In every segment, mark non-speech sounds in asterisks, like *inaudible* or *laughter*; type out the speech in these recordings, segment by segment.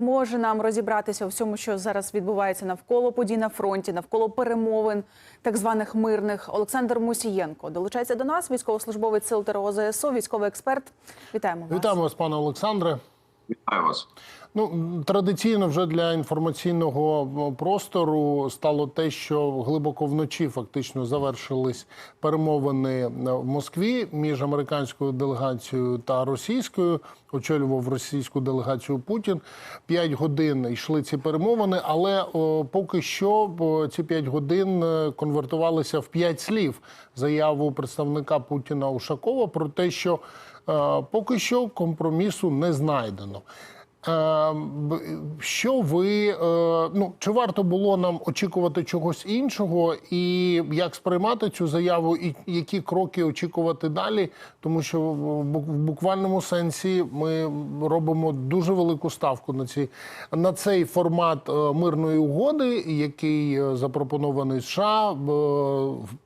Може нам розібратися у всьому, що зараз відбувається навколо подій на фронті, навколо перемовин так званих мирних. Олександр Мусієнко долучається до нас, військовослужбовець сил ТРО ЗСУ, військовий експерт. Вітаємо вас. Вітаємо вас, пане Олександре. Вітаю вас. Ну традиційно вже для інформаційного простору стало те, що глибоко вночі фактично завершились перемовини в Москві між американською делегацією та російською. Очолював російську делегацію Путін. П'ять годин йшли ці перемовини, але о, поки що о, ці п'ять годин е, конвертувалися в п'ять слів. Заяву представника Путіна Ушакова про те, що е, поки що компромісу не знайдено. Е, б- Що ви е, ну чи варто було нам очікувати чогось іншого, і як сприймати цю заяву, і які кроки очікувати далі? Тому що в бу- буквальному сенсі ми робимо дуже велику ставку на ці на цей формат е, мирної угоди, який е, запропонований США,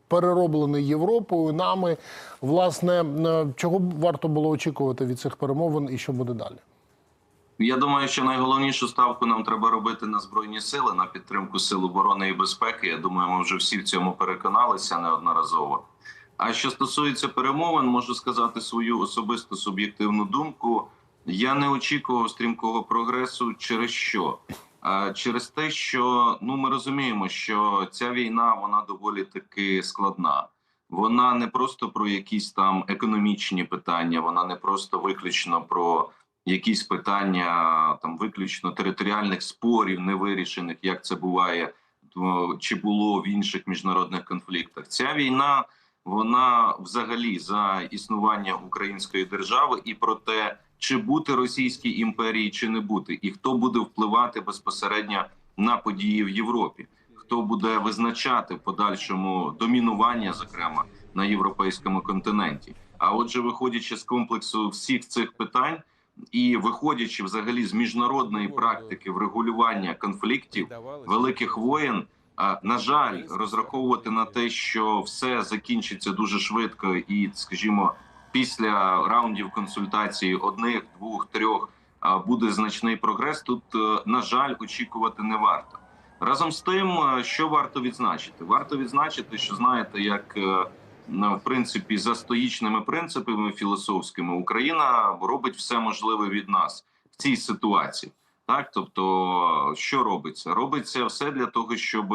перероблений Європою, нами. Власне, чого варто було очікувати від цих перемовин, і що буде далі? Я думаю, що найголовнішу ставку нам треба робити на збройні сили на підтримку сил оборони і безпеки. Я думаю, ми вже всі в цьому переконалися неодноразово. А що стосується перемовин, можу сказати свою особисту суб'єктивну думку. Я не очікував стрімкого прогресу. Через що? Через те, що ну ми розуміємо, що ця війна вона доволі таки складна. Вона не просто про якісь там економічні питання, вона не просто виключно про якісь питання там виключно територіальних спорів, невирішених, як це буває чи було в інших міжнародних конфліктах. Ця війна вона взагалі за існування української держави і про те, чи бути російській імперії, чи не бути, і хто буде впливати безпосередньо на події в Європі, хто буде визначати подальшому домінування, зокрема на європейському континенті. А отже, виходячи з комплексу всіх цих питань. І виходячи взагалі з міжнародної практики врегулювання конфліктів великих воєн, на жаль, розраховувати на те, що все закінчиться дуже швидко, і, скажімо, після раундів консультацій одних, двох, трьох буде значний прогрес. Тут, е, на жаль, очікувати не варто. Разом з тим, е, що варто відзначити, варто відзначити, що знаєте, як е, ну, в принципі за стоїчними принципами філософськими Україна робить все можливе від нас в цій ситуації. Так, тобто, що робиться? Робиться все для того, щоб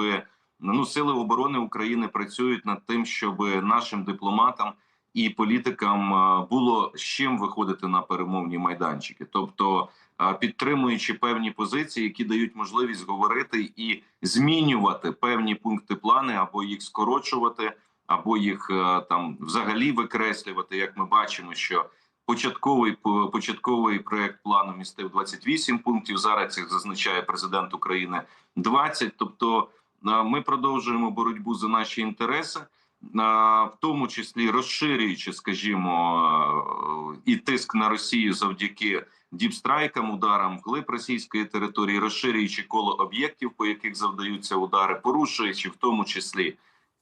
ну сили оборони України працюють над тим, щоб нашим дипломатам і політикам е, було з чим виходити на перемовні майданчики, тобто е, підтримуючи певні позиції, які дають можливість говорити і змінювати певні пункти плани або їх скорочувати або їх е, там взагалі викреслювати, як ми бачимо, що початковий по- початковий проект плану містив 28 пунктів. Зараз їх зазначає президент України 20. Тобто е, ми продовжуємо боротьбу за наші інтереси, е, в тому числі розширюючи, скажімо, і тиск на Росію завдяки діпстрайкам, ударам вглиб російської території, розширюючи коло об'єктів, по яких завдаються удари, порушуючи в тому числі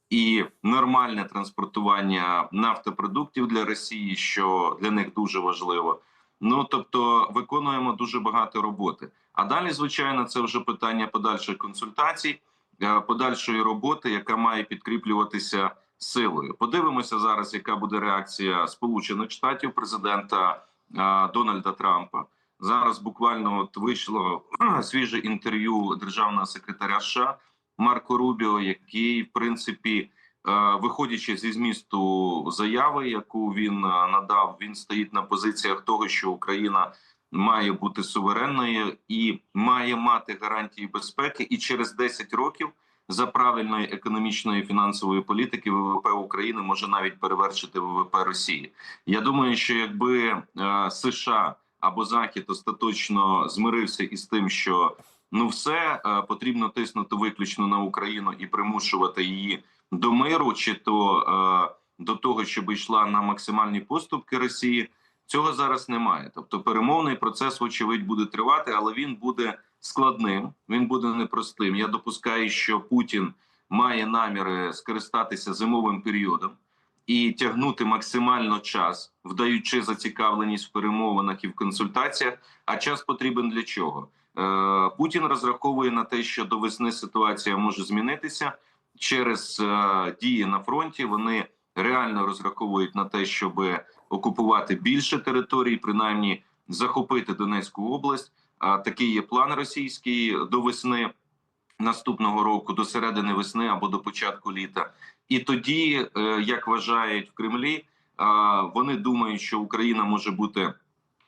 і нормальне транспортування нафтопродуктів для Росії, що для них дуже важливо. Ну тобто виконуємо дуже багато роботи. А далі, звичайно, це вже питання подальших консультацій, е, подальшої роботи, яка має підкріплюватися силою. Подивимося зараз, яка буде реакція Сполучених Штатів президента е, Дональда Трампа. Зараз буквально от вийшло *clears throat* свіже інтерв'ю державного секретаря США Марко Рубіо, який, в принципі, е, виходячи зі змісту заяви, яку він е, надав, він стоїть на позиціях того, що Україна має бути суверенною і має мати гарантії безпеки, і через 10 років. За правильної економічної фінансової політики ВВП України може навіть перевершити ВВП Росії. Я думаю, що якби е, США або Захід остаточно змирився із тим, що ну все е, потрібно тиснути виключно на Україну і примушувати її до миру, чи то е, до того, щоб йшла на максимальні поступки Росії. Цього зараз немає. Тобто, перемовний процес, вочевидь, буде тривати, але він буде складним. Він буде непростим. Я допускаю, що Путін має наміри скористатися зимовим періодом і тягнути максимально час, вдаючи зацікавленість в перемовинах і в консультаціях. А час потрібен для чого? Е, Путін розраховує на те, що до весни ситуація може змінитися через е, дії на фронті. Вони реально розраховують на те, щоб окупувати більше територій, принаймні захопити Донецьку область. А такий є план російський до весни наступного року, до середини весни або до початку літа. І тоді, е, як вважають в Кремлі, вони думають, що Україна може бути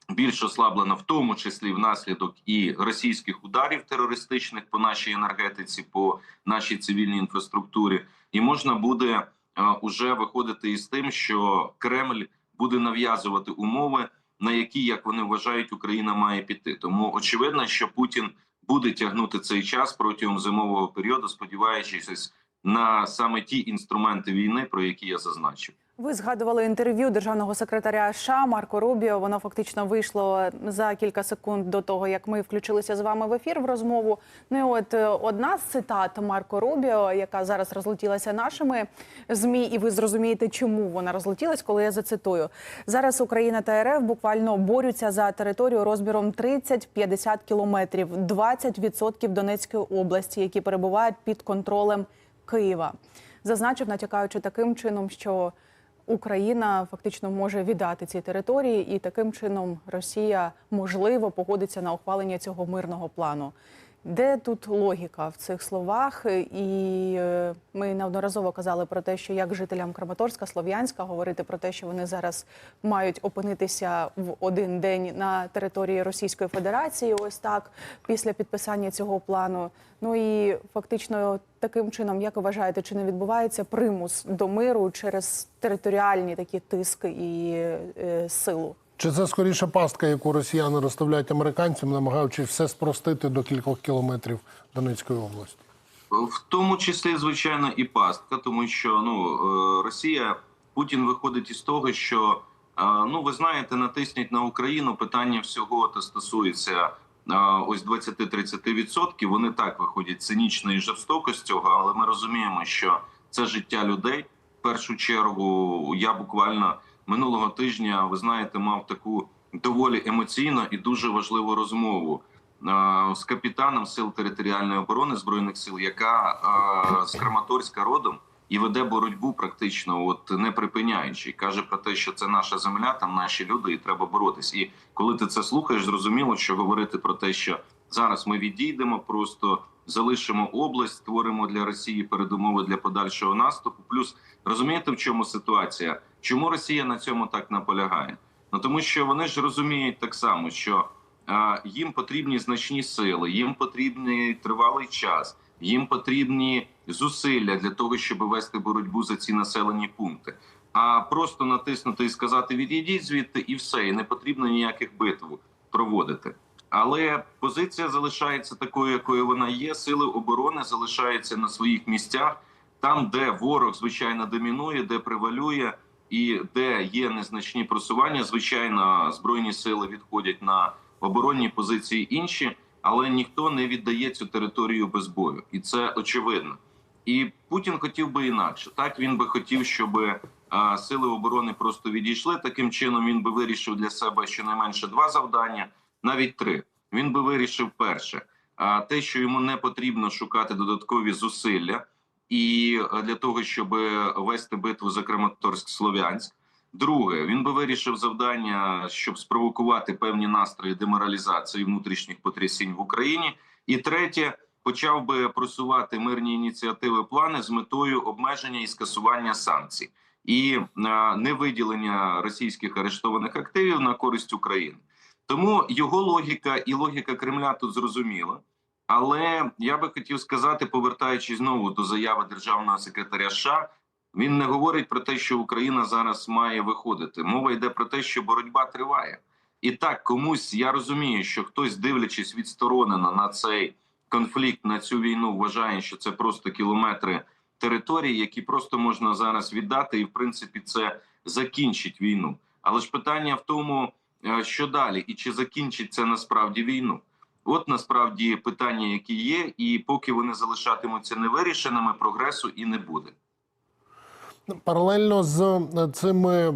більш ослаблена, в тому числі внаслідок і російських ударів терористичних по нашій енергетиці, по нашій цивільній інфраструктурі, і можна буде а, уже виходити із тим, що Кремль буде нав'язувати умови, на які, як вони вважають, Україна має піти. Тому очевидно, що Путін буде тягнути цей час протягом зимового періоду, сподіваючись на саме ті інструменти війни, про які я зазначив. Ви згадували інтерв'ю державного секретаря США Марко Рубіо. Воно фактично вийшло за кілька секунд до того, як ми включилися з вами в ефір в розмову. Ну і от е, одна з цитат Марко Рубіо, яка зараз розлетілася нашими змі, і ви зрозумієте, чому вона розлетілась, коли я зацитую. Зараз Україна та РФ буквально борються за територію розміром 30-50 кілометрів, 20% Донецької області, які перебувають під контролем Києва. Зазначив, натякаючи таким чином, що Україна фактично може віддати ці території, і таким чином Росія можливо погодиться на ухвалення цього мирного плану. Де тут логіка в цих словах? І е, ми неодноразово казали про те, що як жителям Краматорська, Слов'янська говорити про те, що вони зараз мають опинитися в один день на території Російської Федерації, ось так після підписання цього плану. Ну і фактично таким чином, як ви вважаєте, чи не відбувається примус до миру через територіальні такі тиски і е, силу? Чи це скоріше пастка, яку росіяни розставляють американцям, намагаючись все спростити до кількох кілометрів Донецької області? В тому числі, звичайно, і пастка, тому що ну е, Росія Путін виходить із того, що е, ну ви знаєте, натисніть на Україну питання всього то стосується е, ось 20-30%. Вони так виходять цинічно і жорстоко з цього, але ми розуміємо, що це життя людей. В першу чергу я буквально минулого тижня, ви знаєте, мав таку доволі емоційну і дуже важливу розмову е, з капітаном сил територіальної оборони збройних сил, яка е, з Краматорська родом і веде боротьбу практично, от не припиняючи, каже про те, що це наша земля, там наші люди, і треба боротись. І коли ти це слухаєш, зрозуміло, що говорити про те, що зараз ми відійдемо, просто залишимо область, створимо для Росії передумови для подальшого наступу. Плюс розумієте, в чому ситуація? Чому Росія на цьому так наполягає? Ну тому що вони ж розуміють так само, що е, їм потрібні значні сили, їм потрібний тривалий час, їм потрібні зусилля для того, щоб вести боротьбу за ці населені пункти. А просто натиснути і сказати відійдіть звідти, і все, і не потрібно ніяких битв проводити. Але позиція залишається такою, якою вона є. Сили оборони залишаються на своїх місцях, там, де ворог звичайно домінує, де превалює і де є незначні просування. Звичайно, збройні сили відходять на оборонні позиції інші, але ніхто не віддає цю територію без бою, і це очевидно. І Путін хотів би інакше. Так він би хотів, щоб а, сили оборони просто відійшли. Таким чином він би вирішив для себе щонайменше два завдання, навіть три. Він би вирішив перше, а те, що йому не потрібно шукати додаткові зусилля, і для того, щоб вести битву за Краматорськ Слов'янськ. Друге, він би вирішив завдання, щоб спровокувати певні настрої деморалізації внутрішніх потрясінь в Україні. І третє, почав би просувати мирні ініціативи плани з метою обмеження і скасування санкцій і е, невиділення російських арештованих активів на користь України. Тому його логіка і логіка Кремля тут зрозуміла. Але я би хотів сказати, повертаючись знову до заяви державного секретаря США, він не говорить про те, що Україна зараз має виходити. Мова йде про те, що боротьба триває. І так комусь я розумію, що хтось, дивлячись відсторонено на цей конфлікт, на цю війну, вважає, що це просто кілометри території, які просто можна зараз віддати, і в принципі це закінчить війну. Але ж питання в тому, е, що далі, і чи закінчить це насправді війну. От насправді питання, які є, і поки вони залишатимуться невирішеними, прогресу і не буде. Паралельно з е, цими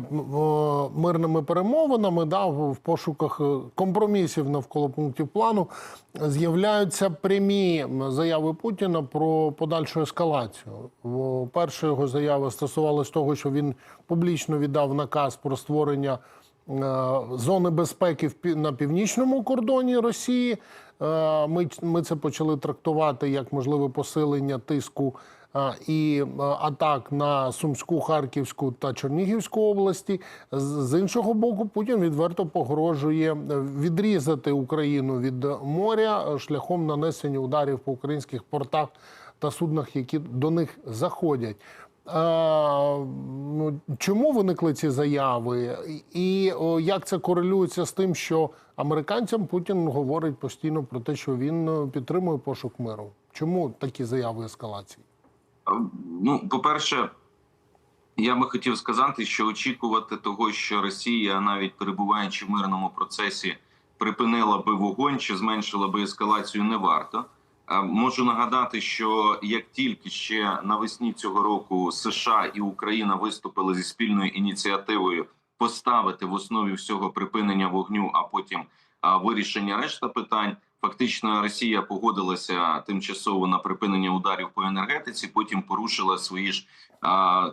мирними перемовинами, да, в пошуках е, компромісів навколо пунктів плану, з'являються прямі заяви Путіна про подальшу ескалацію. Перша його заява стосувалась того, що він публічно віддав наказ про створення е, зони безпеки на північному кордоні Росії. Е, Ми, ми це почали трактувати як можливе посилення тиску е, і е, атак на Сумську, Харківську та Чернігівську області. З іншого боку, Путін відверто погрожує відрізати Україну від моря шляхом нанесення ударів по українських портах та суднах, які до них заходять. Ну, чому виникли ці заяви, і як це корелюється з тим, що американцям Путін говорить постійно про те, що він е, підтримує пошук миру? Чому такі заяви ескалації? Ну, по-перше, я би хотів сказати, що очікувати того, що Росія, навіть перебуваючи в мирному процесі, припинила би вогонь чи зменшила би ескалацію, не варто. А Можу нагадати, що як тільки ще навесні цього року США і Україна виступили зі спільною ініціативою поставити в основі всього припинення вогню, а потім вирішення решта питань. Фактично, Росія погодилася тимчасово на припинення ударів по енергетиці. Потім порушила свої ж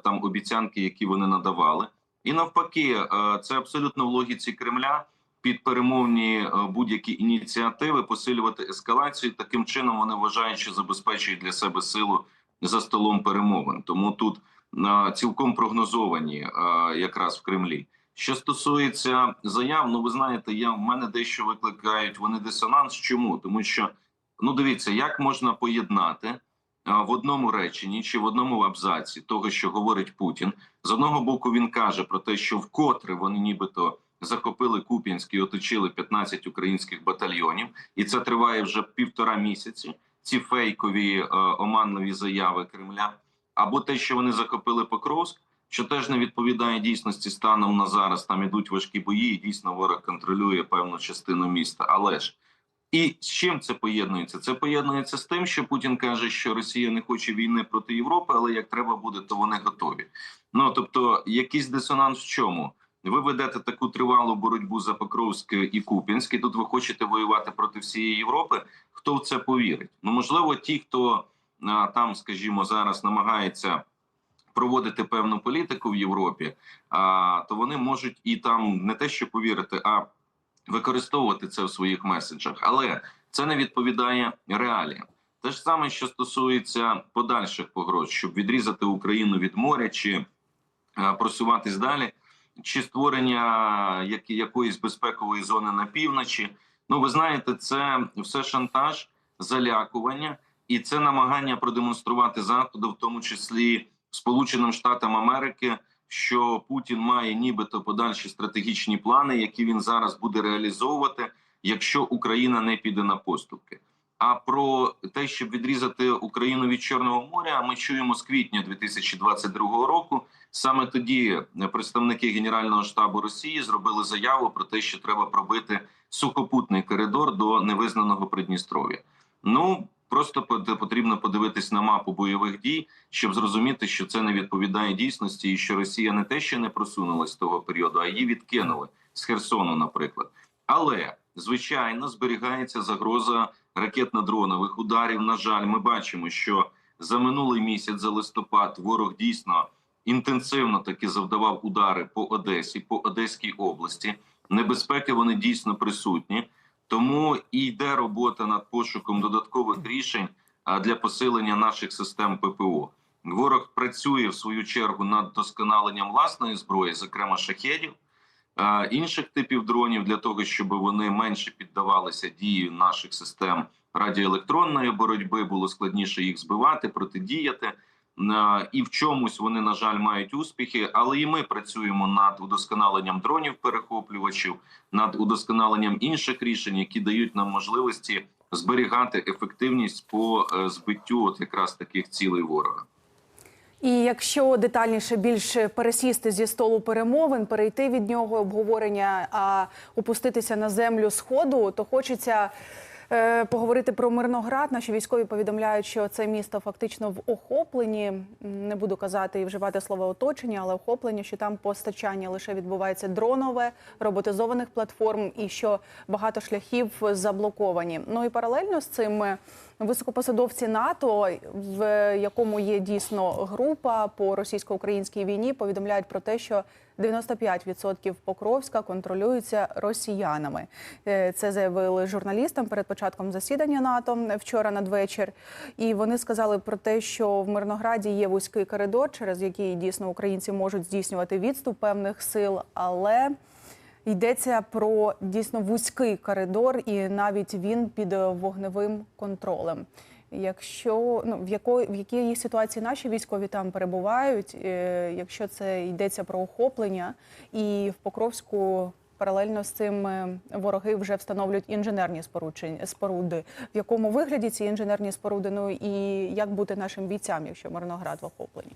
там обіцянки, які вони надавали. І навпаки, е, це абсолютно в логіці Кремля під перемовні е, будь-які ініціативи посилювати ескалацію. Таким чином вони вважають, що забезпечують для себе силу за столом перемовин. Тому тут е, цілком прогнозовані е, якраз в Кремлі. Що стосується заяв, ну ви знаєте, я в мене дещо викликають вони дисонанс. Чому? Тому що ну дивіться, як можна поєднати в одному реченні чи в одному абзаці того, що говорить Путін. З одного боку він каже про те, що вкотре вони нібито захопили Куп'янськ і оточили 15 українських батальйонів, і це триває вже півтора місяці. Ці фейкові е, оманливі заяви Кремля, або те, що вони захопили Покровськ, що теж не відповідає дійсності станом на зараз. Там ідуть важкі бої, і дійсно ворог контролює певну частину міста. Але ж і з чим це поєднується? Це поєднується з тим, що Путін каже, що Росія не хоче війни проти Європи, але як треба буде, то вони готові. Ну тобто, якийсь дисонанс в чому? Ви ведете таку тривалу боротьбу за Покровськ і Куп'янськ, і тут ви хочете воювати проти всієї Європи. Хто в це повірить? Ну можливо, ті, хто там, скажімо, зараз намагається проводити певну політику в Європі, а то вони можуть і там не те, що повірити, а використовувати це в своїх меседжах, але це не відповідає реаліям. Те ж саме, що стосується подальших погроз, щоб відрізати Україну від моря чи просуватись далі, чи створення як, якоїсь безпекової зони на півночі. Ну, ви знаєте, це все шантаж, залякування, і це намагання продемонструвати заходу, в тому числі Сполученим Штатам Америки, що Путін має нібито подальші стратегічні плани, які він зараз буде реалізовувати, якщо Україна не піде на поступки. А про те, щоб відрізати Україну від Чорного моря, ми чуємо з квітня 2022 року. Саме тоді представники Генерального штабу Росії зробили заяву про те, що треба пробити сухопутний коридор до невизнаного Придністров'я. Ну просто потрібно подивитись на мапу бойових дій, щоб зрозуміти, що це не відповідає дійсності, і що Росія не те, що не просунулась того періоду, а її відкинули з Херсону, наприклад. Але звичайно зберігається загроза ракетно-дронових ударів. На жаль, ми бачимо, що за минулий місяць, за листопад, ворог дійсно інтенсивно таки завдавав удари по Одесі, по Одеській області. Небезпеки вони дійсно присутні. Тому і йде робота над пошуком додаткових рішень для посилення наших систем ППО. Ворог працює в свою чергу над досконаленням власної зброї, зокрема шахедів, інших типів дронів, для того, щоб вони менше піддавалися дії наших систем радіоелектронної боротьби, було складніше їх збивати, протидіяти. Е, І в чомусь вони на жаль мають успіхи, але і ми працюємо над удосконаленням дронів перехоплювачів, над удосконаленням інших рішень, які дають нам можливості зберігати ефективність по е, збиттю от якраз таких цілей ворога. І якщо детальніше більше пересісти зі столу перемовин, перейти від нього обговорення, а опуститися на землю сходу, то хочеться Поговорити про Мирноград. Наші військові повідомляють, що це місто фактично в охопленні. Не буду казати і вживати слово оточення, але охоплення, що там постачання лише відбувається дронове, роботизованих платформ, і що багато шляхів заблоковані. Ну і паралельно з цим е, високопосадовці НАТО, в якому є дійсно група по російсько-українській війні, повідомляють про те, що 95% Покровська контролюються росіянами. Е, Це заявили журналістам перед початком засідання НАТО вчора надвечір. І вони сказали про те, що в Мирнограді є вузький коридор, через який дійсно українці можуть здійснювати відступ певних сил, але Йдеться про дійсно вузький коридор, і навіть він під вогневим контролем. Якщо ну в якої в якій ситуації наші військові там перебувають, е, якщо це йдеться про охоплення, і в Покровську паралельно з цим е, вороги вже встановлюють інженерні споручень- споруди. В якому вигляді ці інженерні споруди? Ну і як бути нашим бійцям, якщо Мирноград в охопленні?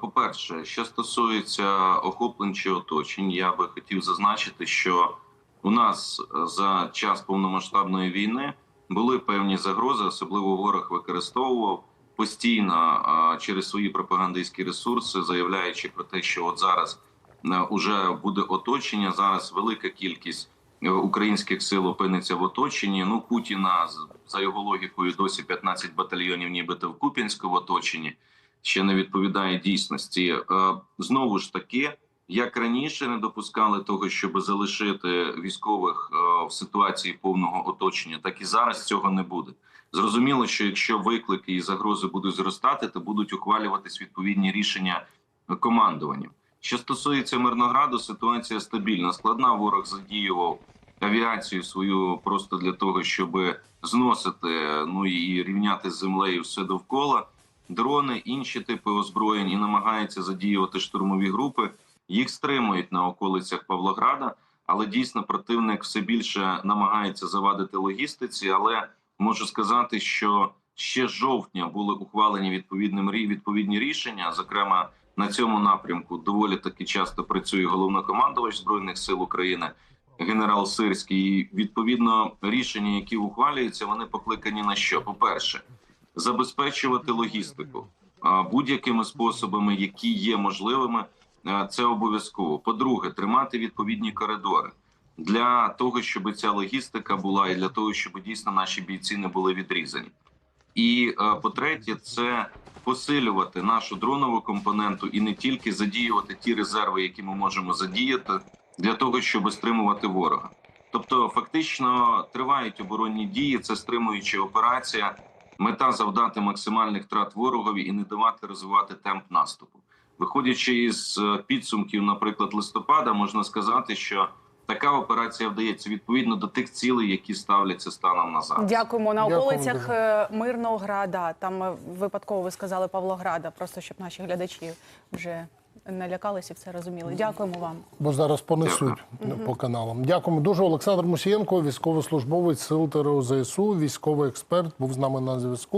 По-перше, що стосується охоплень чи оточень, я би хотів зазначити, що у нас е, за час повномасштабної війни були певні загрози, особливо ворог використовував постійно через свої пропагандистські ресурси, заявляючи про те, що от зараз е, уже буде оточення. Зараз велика кількість е, українських сил опиниться в оточенні. Ну Путіна за його логікою досі 15 батальйонів, нібито в Куп'янську в оточенні ще не відповідає дійсності. Е, Знову ж таки, як раніше не допускали того, щоб залишити військових е, в ситуації повного оточення, так і зараз цього не буде. Зрозуміло, що якщо виклики і загрози будуть зростати, то будуть ухвалюватись відповідні рішення командуванням. Що стосується Мирнограду, ситуація стабільна. Складна ворог задіював авіацію свою просто для того, щоб зносити ну і рівняти з землею все довкола дрони, інші типи озброєнь і намагаються задіювати штурмові групи. Їх стримують на околицях Павлограда, але дійсно противник все більше намагається завадити логістиці. Але можу сказати, що ще з жовтня були ухвалені відповідним відповідні рішення. Зокрема, на цьому напрямку доволі таки часто працює головнокомандувач збройних сил України. Генерал Сирський І, відповідно рішення, які ухвалюються, вони покликані на що? По перше, забезпечувати логістику будь-якими способами, які є можливими. Це обов'язково. По-друге, тримати відповідні коридори для того, щоб ця логістика була, і для того, щоб дійсно наші бійці не були відрізані. І по-третє, це посилювати нашу дронову компоненту і не тільки задіювати ті резерви, які ми можемо задіяти, для того, щоб стримувати ворога. Тобто, фактично тривають оборонні дії, це стримуюча операція. Мета завдати максимальних втрат ворогові і не давати розвивати темп наступу. Виходячи із е, підсумків, наприклад, листопада, можна сказати, що така операція вдається відповідно до тих цілей, які ставляться станом на зараз. Дякуємо на Дякуємо околицях е, Мирнограда. Там е, випадково ви сказали Павлограда, просто щоб наші глядачі вже не лякалися і все розуміли. Дякуємо вам. Бо зараз понесуть по каналам. Дякуємо дуже. Олександр Мусієнко, військовослужбовець Сил ТРО ЗСУ, військовий експерт, був з нами на зв'язку.